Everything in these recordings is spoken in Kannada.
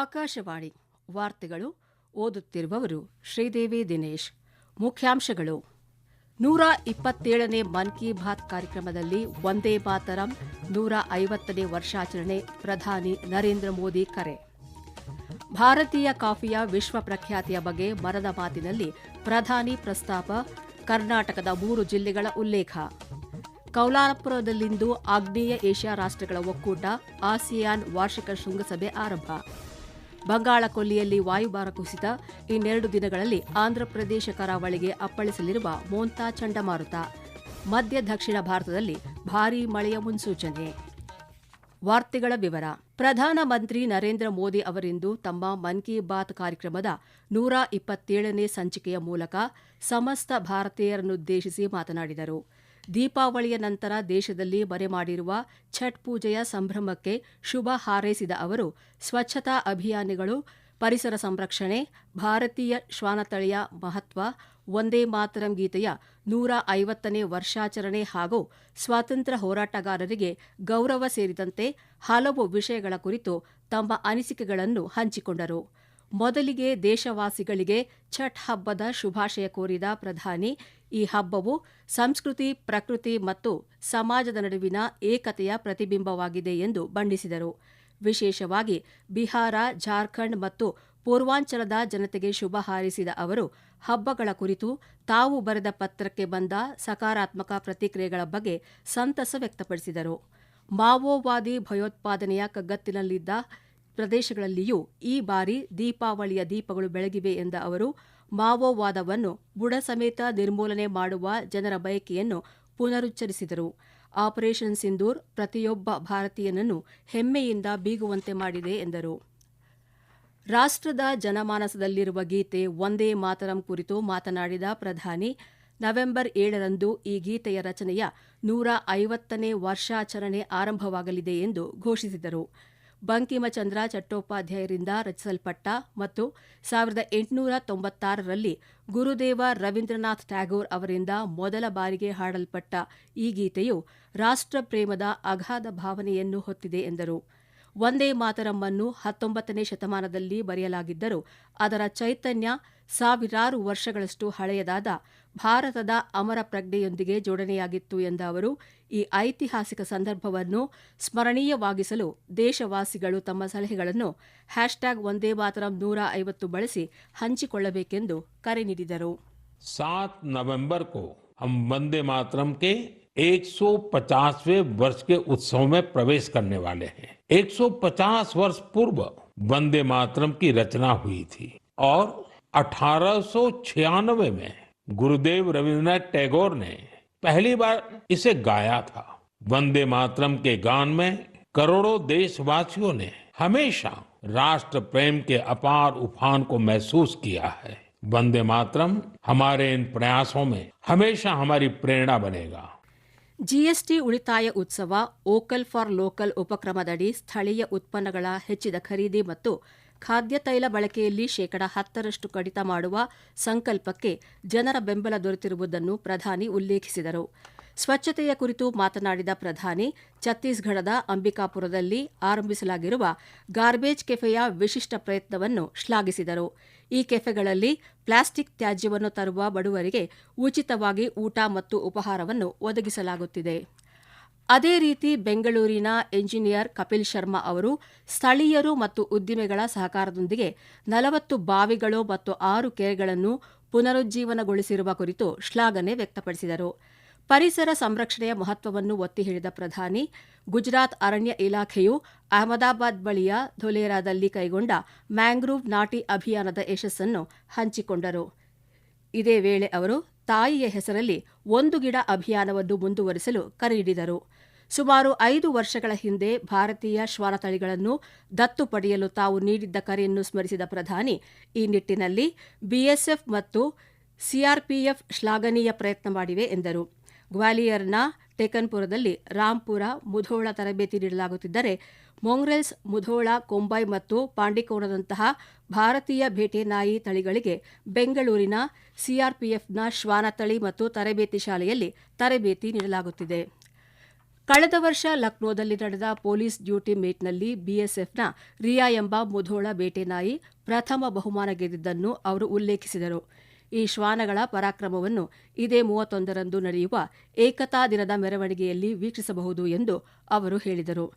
ಆಕಾಶವಾಣಿ ವಾರ್ತೆಗಳು ಓದುತ್ತಿರುವವರು ಶ್ರೀದೇವಿ ದಿನೇಶ್. ಮುಖ್ಯಾಂಶಗಳು. ನೂರ ಇಪ್ಪತ್ತೇಳನೇ ಮನ್ ಕಿ ಬಾತ್ ಕಾರ್ಯಕ್ರಮದಲ್ಲಿ ವಂದೇ ಮಾತರಂ, ನೂರ ಐವತ್ತನೇ ವರ್ಷಾಚರಣೆ ಪ್ರಧಾನಿ ನರೇಂದ್ರ ಮೋದಿ ಕರೆ. ಭಾರತೀಯ ಕಾಫಿಯ ವಿಶ್ವ ಪ್ರಖ್ಯಾತಿಯ ಬಗ್ಗೆ ಮರದ ಮಾತಿನಲ್ಲಿ ಪ್ರಧಾನಿ ಪ್ರಸ್ತಾಪ, ಕರ್ನಾಟಕದ ಮೂರು ಜಿಲ್ಲೆಗಳ ಉಲ್ಲೇಖ. ಕೌಲಾರಪುರದಲ್ಲಿಂದು ಆಗ್ನೇಯ ಏಷ್ಯಾ ರಾಷ್ಟ್ರಗಳ ಒಕ್ಕೂಟ, ಆಸಿಯಾನ್ ವಾರ್ಷಿಕ ಶೃಂಗಸಭೆ ಆರಂಭ. ಬಂಗಾಳ ಕೊಲ್ಲಿಯಲ್ಲಿ ವಾಯುಭಾರ ಕುಸಿತ, ಇನ್ನೆರಡು ದಿನಗಳಲ್ಲಿ ಆಂಧ್ರಪ್ರದೇಶ ಕರಾವಳಿಗೆ ಅಪ್ಪಳಿಸಲಿರುವ ಮೋಂತಾ ಚಂಡಮಾರುತ. ಮಧ್ಯ ದಕ್ಷಿಣ ಭಾರತದಲ್ಲಿ ಭಾರೀ ಮಳೆಯ ಮುನ್ಸೂಚನೆ. ವಾರ್ತೆಗಳ ವಿವರ. ಪ್ರಧಾನಮಂತ್ರಿ ನರೇಂದ್ರ ಮೋದಿ ಅವರಿಂದು ತಮ್ಮ ಮನ್ ಕಿ ಬಾತ್ ಕಾರ್ಯಕ್ರಮದ ನೂರ ಇಪ್ಪತ್ತೇಳನೇ ಸಂಚಿಕೆಯ ಮೂಲಕ ಸಮಸ್ತ ಭಾರತೀಯರನ್ನುದ್ದೇಶಿಸಿ ಮಾತನಾಡಿದರು. ದೀಪಾವಳಿಯ ನಂತರ ದೇಶದಲ್ಲಿ ಮರೆ ಮಾಡಿರುವ ಛಟ್ ಪೂಜೆಯ ಸಂಭ್ರಮಕ್ಕೆ ಶುಭ ಹಾರೈಸಿದ ಅವರು, ಸ್ವಚ್ಛತಾ ಅಭಿಯಾನಗಳು, ಪರಿಸರ ಸಂರಕ್ಷಣೆ, ಭಾರತೀಯ ಶ್ವಾನತಳಿಯ ಮಹತ್ವ ಒಂದೇ ಮಾತರಂ ಗೀತೆಯ ನೂರ ಐವತ್ತನೇ ವರ್ಷಾಚರಣೆ ಹಾಗೂ ಸ್ವಾತಂತ್ರ್ಯ ಹೋರಾಟಗಾರರಿಗೆ ಗೌರವ ಸೇರಿದಂತೆ ಹಲವು ವಿಷಯಗಳ ಕುರಿತು ತಮ್ಮ ಅನಿಸಿಕೆಗಳನ್ನು ಹಂಚಿಕೊಂಡರು. ಮೊದಲಿಗೆ ದೇಶವಾಸಿಗಳಿಗೆ ಛಟ್ ಹಬ್ಬದ ಶುಭಾಶಯ ಕೋರಿದ ಪ್ರಧಾನಿ, ಈ ಹಬ್ಬವು ಸಂಸ್ಕೃತಿ, ಪ್ರಕೃತಿ ಮತ್ತು ಸಮಾಜದ ನಡುವಿನ ಏಕತೆಯ ಪ್ರತಿಬಿಂಬವಾಗಿದೆ ಎಂದು ಬಣ್ಣಿಸಿದರು. ವಿಶೇಷವಾಗಿ ಬಿಹಾರ, ಜಾರ್ಖಂಡ್ ಮತ್ತು ಪೂರ್ವಾಂಚಲದ ಜನತೆಗೆ ಶುಭ ಹಾರಿಸಿದ ಅವರು, ಹಬ್ಬಗಳ ಕುರಿತು ತಾವು ಬರೆದ ಪತ್ರಕ್ಕೆ ಬಂದ ಸಕಾರಾತ್ಮಕ ಪ್ರತಿಕ್ರಿಯೆಗಳ ಬಗ್ಗೆ ಸಂತಸ ವ್ಯಕ್ತಪಡಿಸಿದರು. ಮಾವೋವಾದಿ ಭಯೋತ್ಪಾದನೆಯ ಕಗ್ಗತ್ತಿನಲ್ಲಿದ್ದ ಪ್ರದೇಶಗಳಲ್ಲಿಯೂ ಈ ಬಾರಿ ದೀಪಾವಳಿಯ ದೀಪಗಳು ಬೆಳಗಿವೆ ಎಂದ ಅವರು, ಮಾವೋವಾದವನ್ನು ಬುಡ ಸಮೇತ ನಿರ್ಮೂಲನೆ ಮಾಡುವ ಜನರ ಬಯಕೆಯನ್ನು ಪುನರುಚ್ಚರಿಸಿದರು. ಆಪರೇಷನ್ ಸಿಂಧೂರ್ ಪ್ರತಿಯೊಬ್ಬ ಭಾರತೀಯನನ್ನು ಹೆಮ್ಮೆಯಿಂದ ಬೀಗುವಂತೆ ಮಾಡಿದೆ ಎಂದರು. ರಾಷ್ಟ್ರದ ಜನಮಾನಸದಲ್ಲಿರುವ ಗೀತೆ ಒಂದೇ ಮಾತರಂ ಕುರಿತು ಮಾತನಾಡಿದ ಪ್ರಧಾನಿ, ನವೆಂಬರ್ ಏಳರಂದು ಈ ಗೀತೆಯ ರಚನೆಯ ನೂರ ಐವತ್ತನೇ ವರ್ಷಾಚರಣೆ ಆರಂಭವಾಗಲಿದೆ ಎಂದು ಘೋಷಿಸಿದರು. ಬಂಕಿಮಚಂದ್ರ ಚಟ್ಟೋಪಾಧ್ಯಾಯರಿಂದ ರಚಿಸಲ್ಪಟ್ಟ ಮತ್ತು ಸಾವಿರದ ಎಂಟುನೂರ ತೊಂಬತ್ತಾರರಲ್ಲಿ ಗುರುದೇವ ರವೀಂದ್ರನಾಥ್ ಟ್ಯಾಗೋರ್ ಅವರಿಂದ ಮೊದಲ ಬಾರಿಗೆ ಹಾಡಲ್ಪಟ್ಟ ಈ ಗೀತೆಯು ರಾಷ್ಟ್ರಪ್ರೇಮದ ಅಗಾಧ ಭಾವನೆಯನ್ನು ಹೊತ್ತಿದೆ ಎಂದರು. ಒಂದೇ ಮಾತರಮ್ಮನ್ನು ಹತ್ತೊಂಬತ್ತನೇ ಶತಮಾನದಲ್ಲಿ ಬರೆಯಲಾಗಿದ್ದರೂ ಅದರ ಚೈತನ್ಯ ಸಾವಿರಾರು ವರ್ಷಗಳಷ್ಟು ಹಳೆಯದಾದ ಭಾರತದ ಅಮರ ಪ್ರಜ್ಞೆಯೊಂದಿಗೆ ಜೋಡಣೆಯಾಗಿತ್ತು ಎಂದ ಅವರು ಈ ಐತಿಹಾಸಿಕ ಸಂದರ್ಭವನ್ನು ಸ್ಮರಣೀಯವಾಗಿಸಲು ದೇಶವಾಸಿಗಳು ತಮ್ಮ ಸಲಹೆಗಳನ್ನು ಹ್ಯಾಶ್ಟ್ಯಾಗ್ ಒಂದೇ ಮಾತರಂ ನೂರ ಐವತ್ತು ಬಳಸಿ ಹಂಚಿಕೊಳ್ಳಬೇಕೆಂದು ಕರೆ ನೀಡಿದರು सात नवंबर को हम वंदे मातरम के 150वें वर्ष के उत्सव में प्रवेश करने वाले हैं। 150 वर्ष पूर्व वंदे मातरम की रचना हुई थी और 1896 में गुरुदेव रविन्द्रनाथ टैगोर ने पहली बार इसे गाया था। वंदे मातरम के गान में करोड़ों देशवासियों ने हमेशा राष्ट्र प्रेम के अपार उफान को महसूस किया है। वंदे मातरम हमारे इन प्रयासों में हमेशा हमारी प्रेरणा बनेगा। ಜಿಎಸ್ಟಿ ಉಳಿತಾಯ ಉತ್ಸವ, ಓಕಲ್ ಫಾರ್ ಲೋಕಲ್ ಉಪಕ್ರಮದಡಿ ಸ್ಥಳೀಯ ಉತ್ಪನ್ನಗಳ ಹೆಚ್ಚಿದ ಖರೀದಿ ಮತ್ತು ಖಾದ್ಯ ತೈಲ ಬಳಕೆಯಲ್ಲಿ ಶೇಕಡ ಹತ್ತರಷ್ಟು ಕಡಿತ ಮಾಡುವ ಸಂಕಲ್ಪಕ್ಕೆ ಜನರ ಬೆಂಬಲ ದೊರೆತಿರುವುದನ್ನು ಪ್ರಧಾನಿ ಉಲ್ಲೇಖಿಸಿದರು. ಸ್ವಚ್ಛತೆಯ ಕುರಿತು ಮಾತನಾಡಿದ ಪ್ರಧಾನಿ, ಛತ್ತೀಸ್ಗಢದ ಅಂಬಿಕಾಪುರದಲ್ಲಿ ಆರಂಭಿಸಲಾಗಿರುವ ಗಾರ್ಬೇಜ್ ಕೆಫೆಯ ವಿಶಿಷ್ಟ ಪ್ರಯತ್ನವನ್ನು ಶ್ಲಾಘಿಸಿದರು. ಈ ಕೆಫೆಗಳಲ್ಲಿ ಪ್ಲಾಸ್ಟಿಕ್ ತ್ಯಾಜ್ಯವನ್ನು ತರುವ ಬಡವರಿಗೆ ಉಚಿತವಾಗಿ ಊಟ ಮತ್ತು ಉಪಹಾರವನ್ನು ಒದಗಿಸಲಾಗುತ್ತಿದೆ. ಅದೇ ರೀತಿ ಬೆಂಗಳೂರಿನ ಎಂಜಿನಿಯರ್ ಕಪಿಲ್ ಶರ್ಮಾ ಅವರು ಸ್ಥಳೀಯರು ಮತ್ತು ಉದ್ದಿಮೆಗಳ ಸಹಕಾರದೊಂದಿಗೆ ನಲವತ್ತು ಬಾವಿಗಳು ಮತ್ತು ಆರು ಕೆರೆಗಳನ್ನು ಪುನರುಜ್ಜೀವನಗೊಳಿಸಿರುವ ಕುರಿತು ಶ್ಲಾಘನೆ ವ್ಯಕ್ತಪಡಿಸಿದರು. ಪರಿಸರ ಸಂರಕ್ಷಣೆಯ ಮಹತ್ವವನ್ನು ಒತ್ತಿ ಹೇಳಿದ ಪ್ರಧಾನಿ, ಗುಜರಾತ್ ಅರಣ್ಯ ಇಲಾಖೆಯು ಅಹಮದಾಬಾದ್ ಬಳಿಯ ಧೊಲೇರಾದಲ್ಲಿ ಕೈಗೊಂಡ ಮ್ಯಾಂಗ್ರೂವ್ ನಾಟಿ ಅಭಿಯಾನದ ಯಶಸ್ಸನ್ನು ಹಂಚಿಕೊಂಡರು. ಇದೇ ವೇಳೆ ಅವರು ತಾಯಿಯ ಹೆಸರಲ್ಲಿ ಒಂದು ಗಿಡ ಅಭಿಯಾನವನ್ನು ಮುಂದುವರಿಸಲು ಕರೆ ನೀಡಿದರು. ಸುಮಾರು ಐದು ವರ್ಷಗಳ ಹಿಂದೆ ಭಾರತೀಯ ಶ್ವಾನತಳಿಗಳನ್ನು ದತ್ತು ಪಡೆಯಲು ತಾವು ನೀಡಿದ್ದ ಕರೆಯನ್ನು ಸ್ಮರಿಸಿದ ಪ್ರಧಾನಿ, ಈ ನಿಟ್ಟಿನಲ್ಲಿ ಬಿಎಸ್ಎಫ್ ಮತ್ತು ಸಿಆರ್ಪಿಎಫ್ ಶ್ಲಾಘನೀಯ ಪ್ರಯತ್ನ ಮಾಡಿವೆ ಎಂದರು. ಗ್ವಾಲಿಯರ್ನ ಟೇಕನ್ಪುರದಲ್ಲಿ ರಾಂಪುರ ಮುಧೋಳ ತರಬೇತಿ ನೀಡಲಾಗುತ್ತಿದ್ದರೆ ಮೊಂಗ್ರೆಲ್ಸ್, ಮುಧೋಳ, ಕೊಂಬೈ ಮತ್ತು ಪಾಂಡಿಕೋಣದಂತಹ ಭಾರತೀಯ ಭೇಟೆ ನಾಯಿ ತಳಿಗಳಿಗೆ ಬೆಂಗಳೂರಿನ ಸಿಆರ್ಪಿಎಫ್ನ ಶ್ವಾನ ತಳಿ ಮತ್ತು ತರಬೇತಿ ಶಾಲೆಯಲ್ಲಿ ತರಬೇತಿ ನೀಡಲಾಗುತ್ತಿದೆ. ಕಳೆದ ವರ್ಷ ಲಕ್ನೋದಲ್ಲಿ ನಡೆದ ಪೊಲೀಸ್ ಡ್ಯೂಟಿ ಮೀಟ್ನಲ್ಲಿ ಬಿಎಸ್ಎಫ್ನ ರಿಯಾ ಎಂಬ ಮುಧೋಳ ಬೇಟೆ ನಾಯಿ ಪ್ರಥಮ ಬಹುಮಾನ ಗೆದ್ದಿದ್ದನ್ನು ಅವರು ಉಲ್ಲೇಖಿಸಿದರು. ಈ ಶ್ವಾನಗಳ ಪರಾಕ್ರಮವನ್ನು ಇದೇ ಮೂವತ್ತೊಂದರಂದು ನಡೆಯುವ ಏಕತಾ ದಿನದ ಮೆರವಣಿಗೆಯಲ್ಲಿ ವೀಕ್ಷಿಸಬಹುದು ಎಂದು ಅವರು ಹೇಳಿದರು.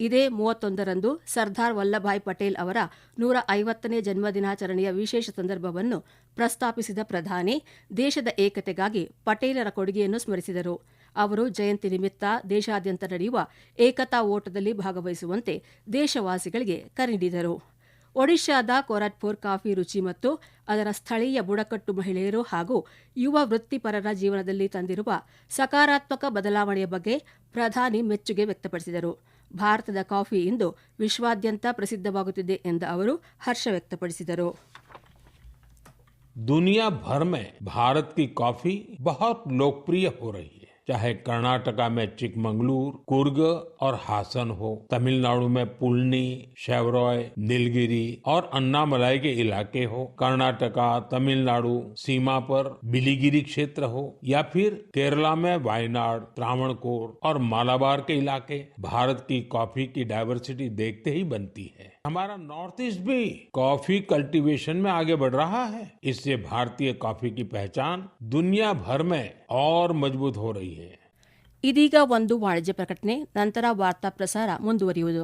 ಇದೇ ಮೂವತ್ತೊಂದರಂದು ಸರ್ದಾರ್ ವಲ್ಲಭಾಯ್ ಪಟೇಲ್ ಅವರ ನೂರ ಐವತ್ತನೇ ಜನ್ಮದಿನಾಚರಣೆಯ ವಿಶೇಷ ಸಂದರ್ಭವನ್ನು ಪ್ರಸ್ತಾಪಿಸಿದ ಪ್ರಧಾನಿ, ದೇಶದ ಏಕತೆಗಾಗಿ ಪಟೇಲರ ಕೊಡುಗೆಯನ್ನು ಸ್ಮರಿಸಿದರು. ಅವರು ಜಯಂತಿ ನಿಮಿತ್ತ ದೇಶಾದ್ಯಂತ ನಡೆಯುವ ಏಕತಾ ಓಟದಲ್ಲಿ ಭಾಗವಹಿಸುವಂತೆ ದೇಶವಾಸಿಗಳಿಗೆ ಕರೆ ನೀಡಿದರು. ಒಡಿಶಾದ ಕೊರಟ್ಪುರ್ ಕಾಫಿ ರುಚಿ ಮತ್ತು ಅದರ ಸ್ಥಳೀಯ ಬುಡಕಟ್ಟು ಮಹಿಳೆಯರು ಹಾಗೂ ಯುವ ವೃತ್ತಿಪರರ ಜೀವನದಲ್ಲಿ ತಂದಿರುವ ಸಕಾರಾತ್ಮಕ ಬದಲಾವಣೆಯ ಬಗ್ಗೆ ಪ್ರಧಾನಿ ಮೆಚ್ಚುಗೆ ವ್ಯಕ್ತಪಡಿಸಿದರು ಭಾರತದ ಕಾಫಿ ಇಂದು ವಿಶ್ವಾದ್ಯಂತ ಪ್ರಸಿದ್ಧವಾಗುತ್ತಿದೆ ಎಂದ ಅವರು ಹರ್ಷ ವ್ಯಕ್ತಪಡಿಸಿದರು दुनिया भर में भारत की कॉफी बहुत लोकप्रिय हो रही है चाहे कर्नाटका में चिकमंगलूर, कुर्ग और हासन हो, तमिलनाडु में पुलनी, शेवरॉय, नीलगिरी और अन्नामलाई के इलाके हो, कर्नाटका, तमिलनाडु सीमा पर बिलीगिरी क्षेत्र हो, या फिर केरला में वायनाड, त्रावणकोर और मालाबार के इलाके, भारत की कॉफ़ी की डायवर्सिटी देखते ही बनती है। हमारा नॉर्थ ईस्ट भी कॉफी कल्टीवेशन में आगे बढ़ रहा है इससे भारतीय कॉफी की पहचान दुनिया भर में और मजबूत हो रही है ಇದೀಗ ಒಂದು ವಾಣಿಜ್ಯ ಪ್ರಕಟಣೆ ನಂತರ ವಾರ್ತಾ ಪ್ರಸಾರ ಮುಂದುವರಿಯುವುದು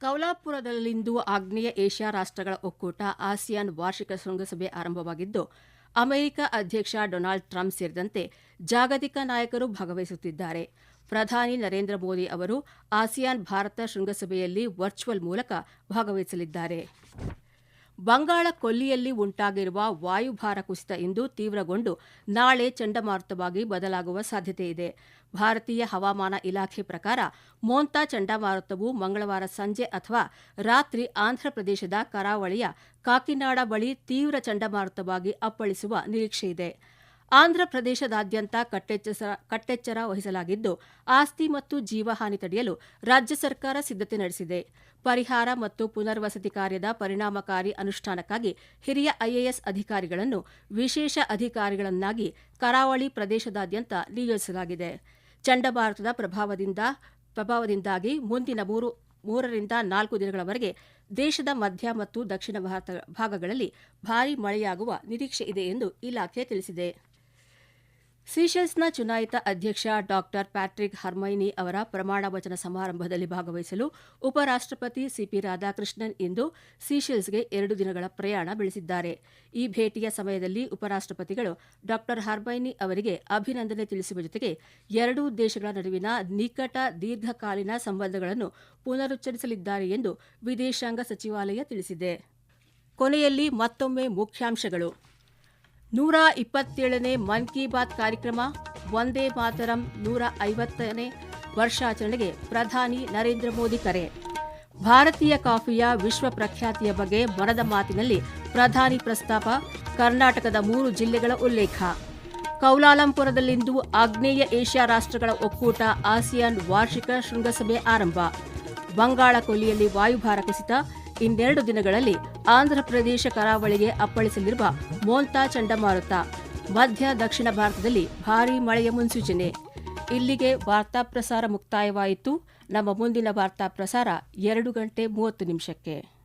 ಕೌಲಾಪುರದಲ್ಲಿಂದು ಆಗ್ನೇಯ ಏಷ್ಯಾ ರಾಷ್ಟ್ರಗಳ ಒಕ್ಕೂಟ ಆಸಿಯಾನ್ ವಾರ್ಷಿಕ ಶೃಂಗಸಭೆ ಆರಂಭವಾಗಿದ್ದು, ಅಮೆರಿಕ ಅಧ್ಯಕ್ಷ ಡೊನಾಲ್ಡ್ ಟ್ರಂಪ್ ಸೇರಿದಂತೆ ಜಾಗತಿಕ ನಾಯಕರು ಭಾಗವಹಿಸುತ್ತಿದ್ದಾರೆ. ಪ್ರಧಾನಿ ನರೇಂದ್ರ ಮೋದಿ ಅವರು ಆಸಿಯಾನ್ ಭಾರತ ಶೃಂಗಸಭೆಯಲ್ಲಿ ವರ್ಚುವಲ್ ಮೂಲಕ ಭಾಗವಹಿಸಲಿದ್ದಾರೆ. ಬಂಗಾಳ ಕೊಲ್ಲಿಯಲ್ಲಿ ಉಂಟಾಗಿರುವ ವಾಯುಭಾರ ಕುಸಿತ ಇಂದು ತೀವ್ರಗೊಂಡು ನಾಳೆ ಚಂಡಮಾರುತವಾಗಿ ಬದಲಾಗುವ ಸಾಧ್ಯತೆಯಿದೆ. ಭಾರತೀಯ ಹವಾಮಾನ ಇಲಾಖೆ ಪ್ರಕಾರ ಮೋಂತಾ ಚಂಡಮಾರುತವು ಮಂಗಳವಾರ ಸಂಜೆ ಅಥವಾ ರಾತ್ರಿ ಆಂಧ್ರಪ್ರದೇಶದ ಕರಾವಳಿಯ ಕಾಕಿನಾಡ ಬಳಿ ತೀವ್ರ ಚಂಡಮಾರುತವಾಗಿ ಅಪ್ಪಳಿಸುವ ನಿರೀಕ್ಷೆಯಿದೆ. ಆಂಧ್ರಪ್ರದೇಶದಾದ್ಯಂತ ಕಟ್ಟೆಚ್ಚರ ಕಟ್ಟೆಚ್ಚರ ವಹಿಸಲಾಗಿದ್ದು, ಆಸ್ತಿ ಮತ್ತು ಜೀವಹಾನಿ ತಡೆಯಲು ರಾಜ್ಯ ಸರ್ಕಾರ ಸಿದ್ಧತೆ ನಡೆಸಿದೆ. ಪರಿಹಾರ ಮತ್ತು ಪುನರ್ವಸತಿ ಕಾರ್ಯದ ಪರಿಣಾಮಕಾರಿ ಅನುಷ್ಠಾನಕ್ಕಾಗಿ ಹಿರಿಯ ಐಎಎಸ್ ಅಧಿಕಾರಿಗಳನ್ನು ವಿಶೇಷ ಅಧಿಕಾರಿಗಳನ್ನಾಗಿ ಕರಾವಳಿ ಪ್ರದೇಶದಾದ್ಯಂತ ನಿಯೋಜಿಸಲಾಗಿದೆ. ಚಂಡಮಾರುತದ ಪ್ರಭಾವದಿಂದ, ಪ್ರಭಾವದಿಂದಾಗಿ ಮುಂದಿನ ಮೂರು, ಮೂರರಿಂದ ನಾಲ್ಕು ದಿನಗಳವರೆಗೆ ದೇಶದ ಮಧ್ಯ ಮತ್ತು ದಕ್ಷಿಣ ಭಾರತ ಭಾಗಗಳಲ್ಲಿ ಭಾರೀ ಮಳೆಯಾಗುವ ನಿರೀಕ್ಷೆ ಇದೆ ಎಂದು ಇಲಾಖೆ ತಿಳಿಸಿದೆ. ಸೀಶೆಲ್ಸ್ನ ಚುನಾಯಿತ ಅಧ್ಯಕ್ಷ ಡಾಕ್ಟರ್ ಪ್ಯಾಟ್ರಿಕ್ ಹರ್ಮೈನಿ ಅವರ ಪ್ರಮಾಣ ವಚನ ಸಮಾರಂಭದಲ್ಲಿ ಭಾಗವಹಿಸಲು ಉಪರಾಷ್ಟಪತಿ ಸಿಪಿ ರಾಧಾಕೃಷ್ಣನ್ ಇಂದು ಸೀಶೆಲ್ಸ್ಗೆ ಎರಡು ದಿನಗಳ ಪ್ರಯಾಣ ಬೆಳೆಸಿದ್ದಾರೆ. ಈ ಭೇಟಿಯ ಸಮಯದಲ್ಲಿ ಉಪರಾಷ್ಟಪತಿಗಳು ಡಾಕ್ಟರ್ ಹರ್ಮೈನಿ ಅವರಿಗೆ ಅಭಿನಂದನೆ ತಿಳಿಸುವ ಜೊತೆಗೆ ಎರಡೂ ದೇಶಗಳ ನಡುವಿನ ನಿಕಟ ದೀರ್ಘಕಾಲೀನ ಸಂಬಂಧಗಳನ್ನು ಪುನರುಚ್ಚರಿಸಲಿದ್ದಾರೆ ಎಂದು ವಿದೇಶಾಂಗ ಸಚಿವಾಲಯ ತಿಳಿಸಿದೆ. ಕೊನೆಯಲ್ಲಿ ಮತ್ತೊಮ್ಮೆ ಮುಖ್ಯಾಂಶಗಳು. ನೂರ ಇಪ್ಪತ್ತೇಳನೇ ಮನ್ ಕಿ ಬಾತ್ ಕಾರ್ಯಕ್ರಮ, ವಂದೇ ಮಾತರಂ ನೂರ ಐವತ್ತನೇ ವರ್ಷಾಚರಣೆಗೆ ಪ್ರಧಾನಿ ನರೇಂದ್ರ ಮೋದಿ ಕರೆ. ಭಾರತೀಯ ಕಾಫಿಯ ವಿಶ್ವ ಪ್ರಖ್ಯಾತಿಯ ಬಗ್ಗೆ ಮನದ ಮಾತಿನಲ್ಲಿ ಪ್ರಧಾನಿ ಪ್ರಸ್ತಾಪ, ಕರ್ನಾಟಕದ ಮೂರು ಜಿಲ್ಲೆಗಳ ಉಲ್ಲೇಖ. ಕೌಲಾಲಂಪುರದಲ್ಲಿಂದು ಆಗ್ನೇಯ ಏಷ್ಯಾ ರಾಷ್ಟ್ರಗಳ ಒಕ್ಕೂಟ ಆಸಿಯಾನ್ ವಾರ್ಷಿಕ ಶೃಂಗಸಭೆ ಆರಂಭ. ಬಂಗಾಳ ಕೊಲ್ಲಿಯಲ್ಲಿ ವಾಯುಭಾರ ಕುಸಿತ ಇನ್ನೆರಡು ದಿನಗಳಲ್ಲಿ ಆಂಧ್ರಪ್ರದೇಶ ಕರಾವಳಿಗೆ ಅಪ್ಪಳಿಸಲಿರುವ ಮೋಂತಾ ಚಂಡಮಾರುತ, ಮಧ್ಯ ದಕ್ಷಿಣ ಭಾರತದಲ್ಲಿ ಭಾರೀ ಮಳೆಯ ಮುನ್ಸೂಚನೆ. ಇಲ್ಲಿಗೆ ವಾರ್ತಾ ಪ್ರಸಾರ ಮುಕ್ತಾಯವಾಯಿತು. ನಮ್ಮ ಮುಂದಿನ ವಾರ್ತಾ ಪ್ರಸಾರ ಎರಡು ಗಂಟೆ ಮೂವತ್ತು ನಿಮಿಷಕ್ಕೆ.